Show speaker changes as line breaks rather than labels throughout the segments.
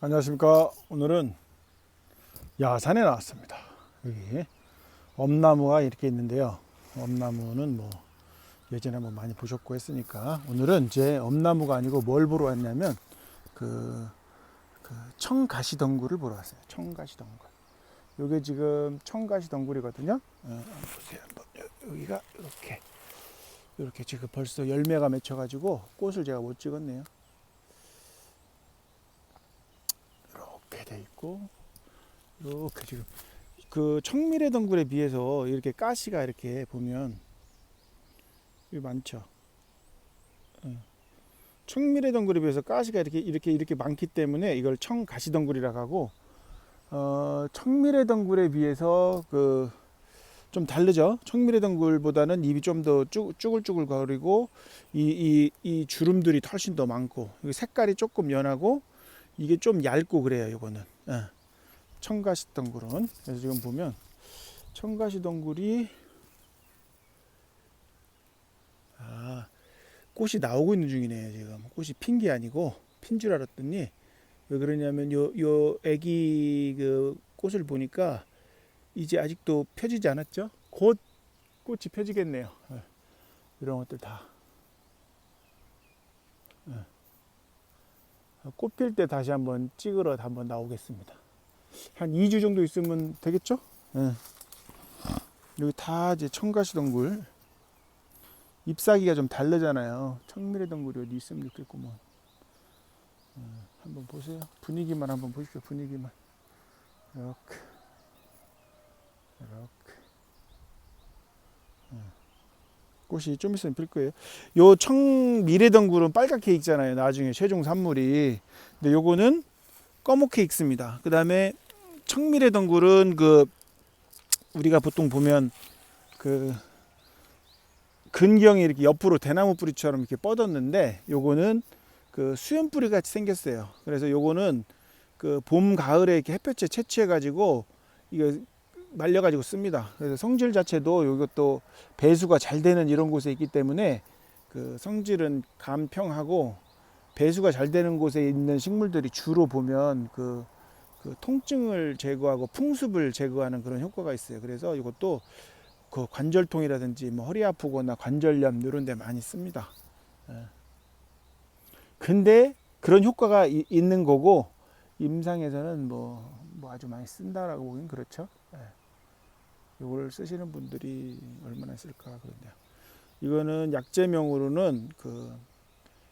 안녕하십니까. 오늘은 야산에 나왔습니다. 여기 엄나무가 이렇게 있는데요. 엄나무는 뭐 예전에 한번 많이 보셨고 했으니까 오늘은 이제 엄나무가 아니고 뭘 보러 왔냐면 그, 그 청가시덩굴을 보러 왔어요. 청가시덩굴. 요게 지금 청가시덩굴이거든요. 어, 보세요. 여기가 이렇게 이렇게 지금 벌써 열매가 맺혀 가지고 꽃을 제가 못 찍었네요. 이렇게 돼 있고 이렇게 지금 그 청미래 덩굴에 비해서 이렇게 가시가 이렇게 보면 이 많죠. 예. 청미래 덩굴에 비해서 가시가 이렇게 이렇게 이렇게 많기 때문에 이걸 청가시 덩굴이라고 하고 어, 청미래 덩굴에 비해서 그 좀 다르죠. 청미래 덩굴보다는 잎이 좀 더 쭈글쭈글 거리고 이, 이, 이 주름들이 훨씬 더 많고 색깔이 조금 연하고 이게 좀 얇고 그래요. 이거는 예. 청가시 덩굴은 그래서 지금 보면 청가시 덩굴이 아 꽃이 나오고 있는 중이네요. 지금 꽃이 핀 게 아니고 핀 줄 알았더니 왜 그러냐면 요 요 애기 그 꽃을 보니까 이제 아직도 펴지지 않았죠? 곧 꽃이 펴지겠네요. 예. 이런 것들 다. 꽃필 때 다시 한번 찍으러 한번 나오겠습니다. 한 2주 정도 있으면 되겠죠? 예. 여기 다 이제 청가시 덩굴. 잎사귀가 좀 다르잖아요. 청미래 덩굴이 어디 있으면 좋겠구먼. 예, 한번 보세요. 분위기만 한번 보십시오. 분위기만. 이렇게. 이렇게. 예. 꽃이 좀 있으면 필 거예요. 요 청미래덩굴은 빨갛게 익잖아요. 나중에 최종 산물이. 근데 요거는 검게 익습니다. 그 다음에 청미래덩굴은 그 우리가 보통 보면 그 근경이 이렇게 옆으로 대나무 뿌리처럼 이렇게 뻗었는데 요거는 그 수염 뿌리 같이 생겼어요. 그래서 요거는 그 봄 가을에 이렇게 햇볕에 채취해 가지고 이거 말려 가지고 씁니다. 그래서 성질 자체도 이것도 배수가 잘 되는 이런 곳에 있기 때문에 그 성질은 간평하고 배수가 잘 되는 곳에 있는 식물들이 주로 보면 그, 그 통증을 제거하고 풍습을 제거하는 그런 효과가 있어요. 그래서 이것도 그 관절통이라든지 뭐 허리 아프거나 관절염 이런 데 많이 씁니다. 예. 근데 그런 효과가 이- 있는 거고 임상에서는 뭐, 뭐 아주 많이 쓴다라고 보긴 그렇죠. 예. 이걸 쓰시는 분들이 얼마나 있을까 그런데요. 이거는 약재명으로는 그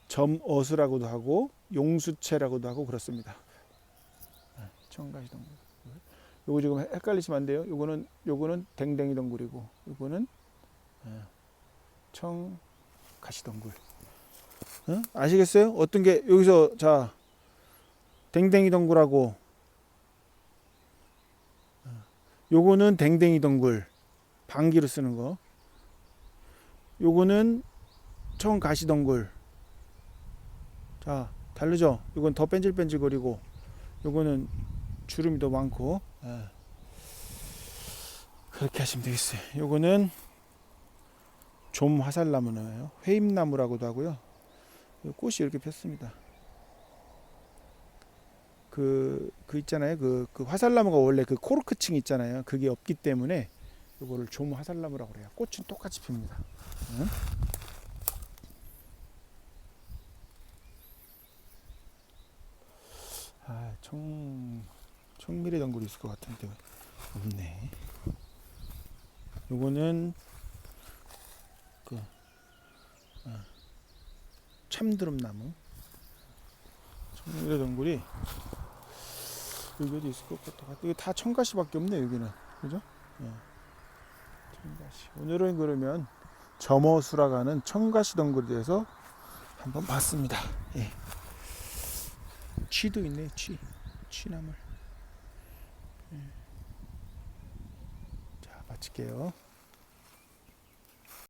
점어수라고도 하고 용수채라고도 하고 그렇습니다. 네, 청가시 덩굴. 요거 지금 헷갈리시면 안 돼요. 요거는 요거는 댕댕이 덩굴이고 요거는 예, 청가시 덩굴. 어? 아시겠어요? 어떤 게 여기서 자 댕댕이 덩굴하고 요거는 댕댕이 덩굴 방귀로 쓰는 거. 요거는 청 가시 덩굴. 자, 다르죠? 이건 더 뺀질뺀질거리고 요거는 주름이 더 많고. 예. 그렇게 하시면 되겠어요. 요거는 좀 화살나무예요. 회임나무라고도 하고요. 요 꽃이 이렇게 폈습니다. 그, 그 있잖아요. 그, 그 화살나무가 원래 그 코르크층 있잖아요. 그게 없기 때문에 이거를 좀 화살나무라고 그래요. 꽃은 똑같이 핍니다. 응? 아, 청, 청미래 덩굴이 있을 것 같은데 없네. 요거는 그 어, 참드름 나무. 청미래 덩굴이 여기 어디 있을 것 같아. 이거 다 청가시밖에 없네 여기는, 그죠? 예. 청가시. 오늘은 그러면 점어수라고 하는 청가시 덩굴에 대해서 한번 봤습니다. 예. 취도 있네, 취. 취나물. 예. 자, 마칠게요.